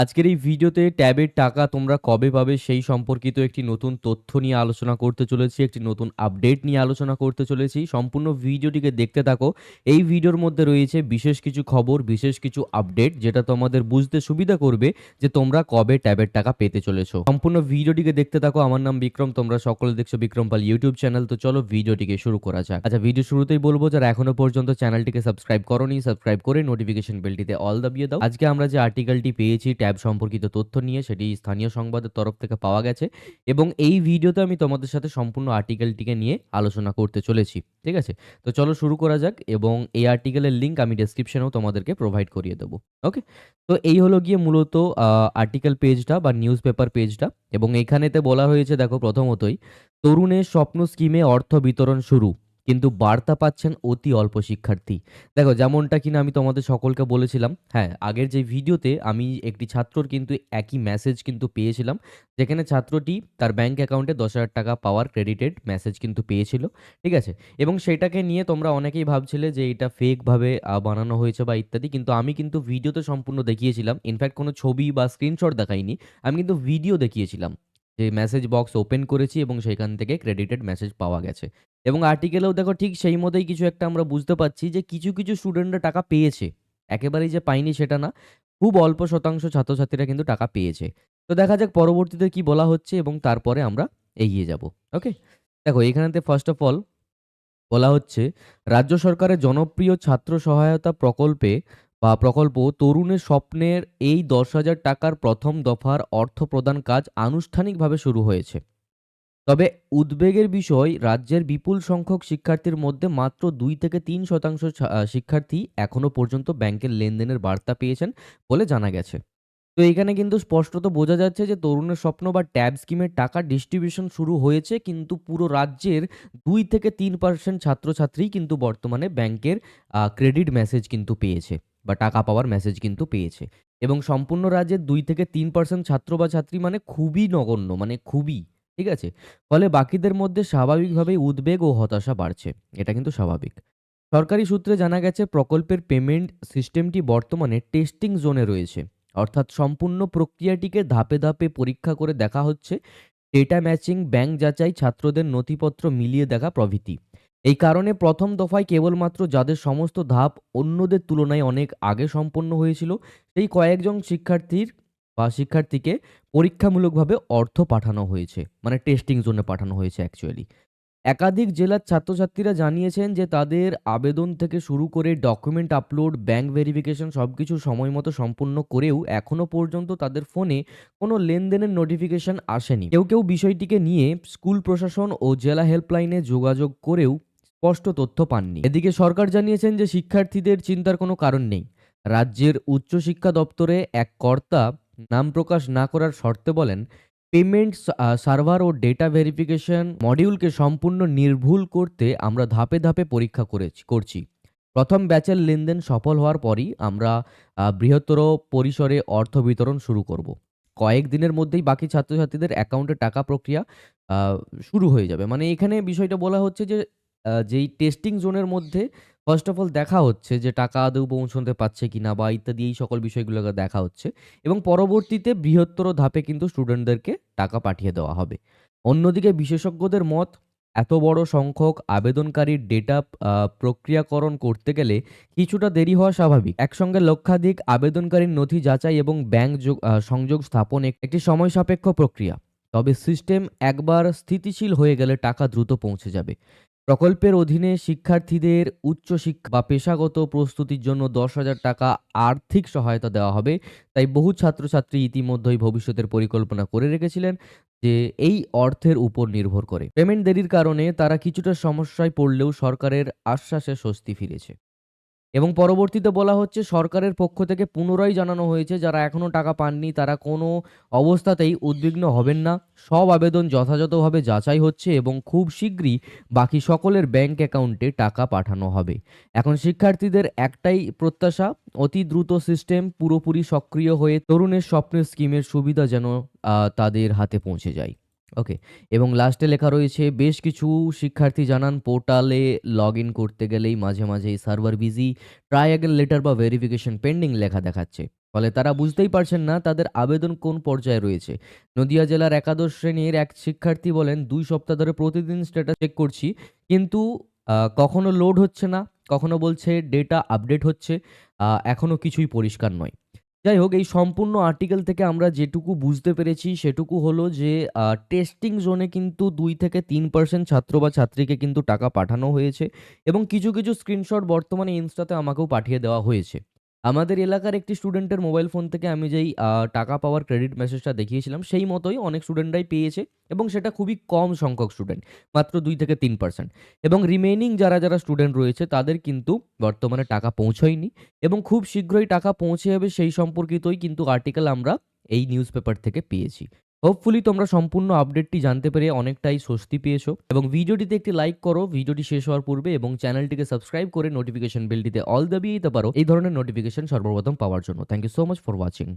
আজকের এই ভিডিওতে ট্যাবের টাকা তোমরা কবে পাবে সেই সম্পর্কিত একটি নতুন তথ্য নিয়ে আলোচনা করতে চলেছি, একটি নতুন আপডেট নিয়ে আলোচনা করতে চলেছি। সম্পূর্ণ ভিডিওটিকে দেখতে থাকো। এই ভিডিওর মধ্যে রয়েছে বিশেষ কিছু খবর, বিশেষ কিছু আপডেট, যেটা তোমাদের বুঝতে সুবিধা করবে যে তোমরা কবে ট্যাবের টাকা পেতে চলেছো। সম্পূর্ণ ভিডিওটিকে দেখতে থাকো। আমার নাম বিক্রম, তোমরা সকলে দেখছ বিক্রম পাল ইউটিউব চ্যানেল। তো চলো ভিডিওটিকে শুরু করা যাক। আচ্ছা ভিডিও শুরুতেই বলব, যারা এখনও পর্যন্ত চ্যানেলটিকে সাবস্ক্রাইব করোনি, সাবস্ক্রাইব করে নোটিফিকেশন বেলটিতে অল দাবিয়ে দাও। আজকে আমরা যে আর্টিকেলটি পেয়েছি ট্যাব সম্পর্কিত তথ্য নিয়ে সেটি স্থানীয় সংবাদের তরফ থেকে পাওয়া গেছে এবং এই ভিডিওতে আমি তোমাদের সাথে সম্পূর্ণ আর্টিকেলটিকে নিয়ে আলোচনা করতে চলেছি, ঠিক আছে? তো চলো শুরু করা যাক এবং এই আর্টিকেলের লিঙ্ক আমি ডেসক্রিপশনেও তোমাদেরকে প্রোভাইড করিয়ে দেবো ওকে তো এই হলো গিয়ে মূলত আর্টিকেল পেজটা বা নিউজ পেপার পেজটা এবং এখানেতে বলা হয়েছে, দেখো প্রথমতই, তরুণের স্বপ্ন স্কিমে অর্থ বিতরণ শুরু। কিন্তু বার্তা পাচ্ছেন অতি অল্প শিক্ষার্থী। দেখো, যেমনটা কিনা আমি তোমাদের সকলকে বলেছিলাম হ্যাঁ আগের যে ভিডিওতে আমি একটি ছাত্রর কিন্তু একই মেসেজ কিন্তু পেয়েছিলাম, যেখানে ছাত্রটি তার ব্যাংক অ্যাকাউন্টে দশ হাজার টাকা পাওয়ার ক্রেডিটেড মেসেজ কিন্তু পেয়েছিল, ঠিক আছে? এবং সেটাকে নিয়ে তোমরা অনেকেই ভাবছিলে যে এটা ফেকভাবে বানানো হয়েছে বা ইত্যাদি, কিন্তু আমি কিন্তু ভিডিওতে সম্পূর্ণ দেখিয়েছিলাম ইনফ্যাক্ট কোনো ছবি বা স্ক্রিনশট দেখাইনি, আমি কিন্তু ভিডিও দেখিয়েছিলাম। যে মেসেজ বক্স ওপেন করেছি এবং সেখান থেকে ক্রেডিটেড মেসেজ পাওয়া গেছে। এবং আর্টিকেলেও দেখো ঠিক সেই মতোই কিছু একটা আমরা বুঝতে পারছি যে কিছু কিছু স্টুডেন্টরা টাকা পেয়েছে। একেবারেই যে পায়নি সেটা না। খুব অল্প শতাংশ ছাত্রছাত্রীরা কিন্তু টাকা পেয়েছে। তো দেখা যাক পরবর্তীতে কি বলা হচ্ছে এবং তারপরে আমরা এগিয়ে যাব। ওকে দেখো এখানেতে ফার্স্ট অফ অল বলা হচ্ছে, রাজ্য সরকারের জনপ্রিয় ছাত্র সহায়তা প্রকল্পে বা প্রকল্প তরুণের স্বপ্নের এই দশ হাজার টাকার প্রথম দফার অর্থ প্রদান কাজ আনুষ্ঠানিকভাবে শুরু হয়েছে। তবে উদ্বেগের বিষয়, রাজ্যের বিপুল সংখ্যক শিক্ষার্থীর মধ্যে মাত্র দুই থেকে তিন শতাংশ শিক্ষার্থী এখনও পর্যন্ত ব্যাংকের লেনদেনের বার্তা পেয়েছেন বলে জানা গেছে। তো এখানে কিন্তু স্পষ্টত বোঝা যাচ্ছে যে তরুণের স্বপ্ন বা ট্যাব স্কিমের টাকা ডিস্ট্রিবিউশন শুরু হয়েছে, কিন্তু পুরো রাজ্যের দুই থেকে তিন পার্সেন্ট ছাত্রছাত্রী কিন্তু বর্তমানে ব্যাংকের ক্রেডিট মেসেজ কিন্তু পেয়েছে বা টাকা পাওয়ার মেসেজ কিন্তু পেয়েছে। এবং সম্পূর্ণ রাজ্যের দুই থেকে তিন পার্সেন্ট ছাত্র বা ছাত্রী মানে খুবই নগণ্য মানে খুবই, ঠিক আছে? ফলে বাকিদের মধ্যে স্বাভাবিকভাবেই উদ্বেগ ও হতাশা বাড়ছে, এটা কিন্তু স্বাভাবিক। সরকারি সূত্রে জানা গেছে, প্রকল্পের পেমেন্ট সিস্টেমটি বর্তমানে টেস্টিং জোনে রয়েছে। অর্থাৎ সম্পূর্ণ প্রক্রিয়াটিকে ধাপে ধাপে পরীক্ষা করে দেখা হচ্ছে। ডেটা ম্যাচিং ব্যাংক যাচাই, ছাত্রদের নথিপত্র মিলিয়ে দেখা প্রভৃতি। এই কারণে প্রথম দফায় কেবলমাত্র যাদের সমস্ত ধাপ অন্যদের তুলনায় অনেক আগে সম্পন্ন হয়েছিল, সেই কয়েকজন শিক্ষার্থীর বা শিক্ষার্থীকে পরীক্ষামূলকভাবে অর্থ পাঠানো হয়েছে মানে টেস্টিং জোনে পাঠানো হয়েছে অ্যাকচুয়ালি একাধিক জেলার ছাত্রছাত্রীরা জানিয়েছেন যে তাদের আবেদন থেকে শুরু করে ডকুমেন্ট আপলোড ব্যাংক ভেরিফিকেশন সব কিছু সময় মতো সম্পূর্ণ করেও এখনও পর্যন্ত তাদের ফোনে কোনো লেনদেনের নোটিফিকেশন আসেনি। কেউ কেউ বিষয়টিকে নিয়ে স্কুল প্রশাসন ও জেলা হেল্পলাইনে যোগাযোগ করেও স্পষ্ট তথ্য পাননি। এদিকে সরকার জানিয়েছেন যে শিক্ষার্থীদের চিন্তার কোনো কারণ নেই। রাজ্যের উচ্চশিক্ষা দপ্তরে এক কর্তা নাম প্রকাশ না করার শর্তে বলেন পেমেন্ট সার্ভার ও ডেটা ভেরিফিকেশন মডিউলকে সম্পূর্ণ নির্ভুল করতে আমরা ধাপে ধাপে পরীক্ষা করেছি, করছি। প্রথম ব্যাচের লেনদেন সফল হওয়ার পরই আমরা বৃহত্তর পরিসরে অর্থ বিতরণ শুরু করব। কয়েক দিনের মধ্যেই বাকি ছাত্রছাত্রীদের অ্যাকাউন্টে টাকা প্রক্রিয়া শুরু হয়ে যাবে। মানে এখানে বিষয়টা বলা হচ্ছে যে যেই টেস্টিং জোনের মধ্যে ফার্স্ট অফ অল দেখা হচ্ছে যে টাকা আদৌ পৌঁছতে পারছে কিনা বা ইত্যাদি এই সকল বিষয়গুলোকে দেখা হচ্ছে এবং পরবর্তীতে বৃহত্তর ধাপে কিন্তু স্টুডেন্টদেরকে টাকা পাঠিয়ে দেওয়া হবে। অন্যদিকে বিশেষজ্ঞদের মত, এত বড় সংখ্যক আবেদনকারীর ডেটা প্রক্রিয়াকরণ করতে গেলে কিছুটা দেরি হওয়া স্বাভাবিক। একসঙ্গে লক্ষাধিক আবেদনকারীর নথি যাচাই এবং ব্যাংক যোগ- সংযোগ স্থাপন একটি সময় সাপেক্ষ প্রক্রিয়া। তবে সিস্টেম একবার স্থিতিশীল হয়ে গেলে টাকা দ্রুত পৌঁছে যাবে। প্রকল্পের অধীনে শিক্ষার্থীদের উচ্চশিক্ষা বা পেশাগত প্রস্তুতির জন্য দশ হাজার টাকা আর্থিক সহায়তা দেওয়া হবে। তাই বহু ছাত্রছাত্রী ইতিমধ্যেই ভবিষ্যতের পরিকল্পনা করে রেখেছিলেন যে এই অর্থের উপর নির্ভর করে। পেমেন্ট দেরির কারণে তারা কিছুটা সমস্যায় পড়লেও সরকারের আশ্বাসে স্বস্তি ফিরেছে। এবং পরবর্তীতে বলা হচ্ছে সরকারের পক্ষ থেকে পুনরায় জানানো হয়েছে, যারা এখনও টাকা পাননি তারা কোনো অবস্থাতেই উদ্বিগ্ন হবেন না। সব আবেদন যথাযথভাবে যাচাই হচ্ছে এবং খুব শীঘ্রই বাকি সকলের ব্যাংক অ্যাকাউন্টে টাকা পাঠানো হবে। এখন শিক্ষার্থীদের একটাই প্রত্যাশা, অতি দ্রুত সিস্টেম পুরোপুরি সক্রিয় হয়ে তরুণের স্বপ্নের স্কিমের সুবিধা যেন তাদের হাতে পৌঁছে যায়। ওকে এবং লাস্টে লেখা রয়েছে বেশ কিছু শিক্ষার্থী জানান পোর্টালে লগ ইন করতে গেলেই মাঝে মাঝে server busy try again later বা ভেরিফিকেশন পেন্ডিং লেখা দেখাচ্ছে। ফলে তারা বুঝতেই পারছেন না তাদের আবেদন কোন পর্যায়ে রয়েছে। নদিয়া জেলার একাদশ শ্রেণির এক শিক্ষার্থী বলেন দুই সপ্তাহ ধরে প্রতিদিন স্ট্যাটাস চেক করছি কিন্তু কখনো লোড হচ্ছে না। কখনো বলছে ডেটা আপডেট হচ্ছে আহ, এখনও কিছুই পরিষ্কার নয়। যাই হোক এই সম্পূর্ণ আর্টিকেল থেকে আমরা যেটুকু বুঝতে পেরেছি সেটুকু হলো যে টেস্টিং জোনে কিন্তু দুই থেকে তিন পার্সেন্ট ছাত্র বা ছাত্রীকে কিন্তু টাকা পাঠানো হয়েছে এবং কিছু কিছু স্ক্রিনশট বর্তমানে ইনস্টাতে আমাকেও পাঠিয়ে দেওয়া হয়েছে। আমাদের এলাকার একটি স্টুডেন্টের মোবাইল ফোন থেকে আমি যেই টাকা পাওয়ার ক্রেডিট মেসেজটা দেখিয়েছিলাম, সেই মতোই অনেক স্টুডেন্টরাই পেয়েছে এবং সেটা খুবই কম সংখ্যক স্টুডেন্ট, মাত্র দুই থেকে তিন পার্সেন্ট এবং রিমেইনিং যারা যারা স্টুডেন্ট রয়েছে তাদের কিন্তু বর্তমানে টাকা পৌঁছয়নি এবং খুব শীঘ্রই টাকা পৌঁছে যাবে সেই সম্পর্কিতই কিন্তু আর্টিকেল আমরা এই নিউজ পেপার থেকে পেয়েছি। হোপফুলি তোমরা সম্পূর্ণ আপডেটটি জানতে পেরে অনেকটাই স্বস্তি পেয়েছ। এবং ভিডিওটিতে একটি লাইক করো, ভিডিওটি শেষ হওয়ার পূর্বে এবং চ্যানেলটিকে সাবস্ক্রাইব করে নোটিফিকেশন বেলটিতে অল দাবিয়ে দিতে পারো। এই ধরনের নোটিফিকেশন সর্বপ্রথম পাওয়ার জন্য। Thank you so much for watching